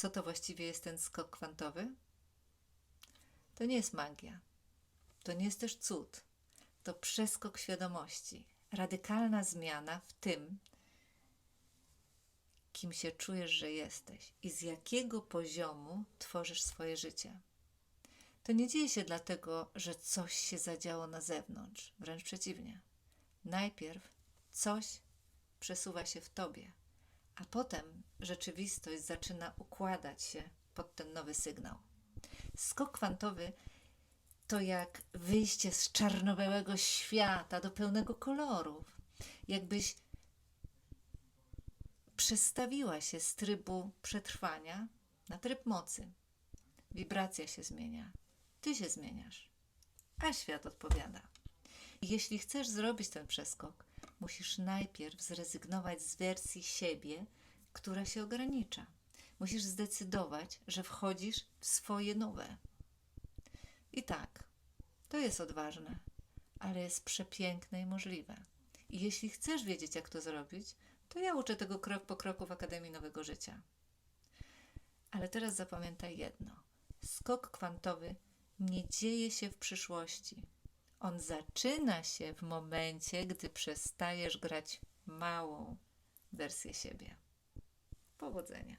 co to właściwie jest ten skok kwantowy? To nie jest magia. To nie jest też cud. To przeskok świadomości. Radykalna zmiana w tym, kim się czujesz, że jesteś i z jakiego poziomu tworzysz swoje życie. To nie dzieje się dlatego, że coś się zadziało na zewnątrz, wręcz przeciwnie. Najpierw coś przesuwa się w tobie, a potem rzeczywistość zaczyna układać się pod ten nowy sygnał. Skok kwantowy to jak wyjście z czarno-białego świata do pełnego kolorów. Jakbyś przestawiła się z trybu przetrwania na tryb mocy. Wibracja się zmienia, ty się zmieniasz, a świat odpowiada. Jeśli chcesz zrobić ten przeskok, musisz najpierw zrezygnować z wersji siebie, która się ogranicza. Musisz zdecydować, że wchodzisz w swoje nowe. I tak, to jest odważne, ale jest przepiękne i możliwe. I jeśli chcesz wiedzieć, jak to zrobić, to ja uczę tego krok po kroku w Akademii Nowego Życia. Ale teraz zapamiętaj jedno: skok kwantowy nie dzieje się w przyszłości. On zaczyna się w momencie, gdy przestajesz grać małą wersję siebie. Powodzenia.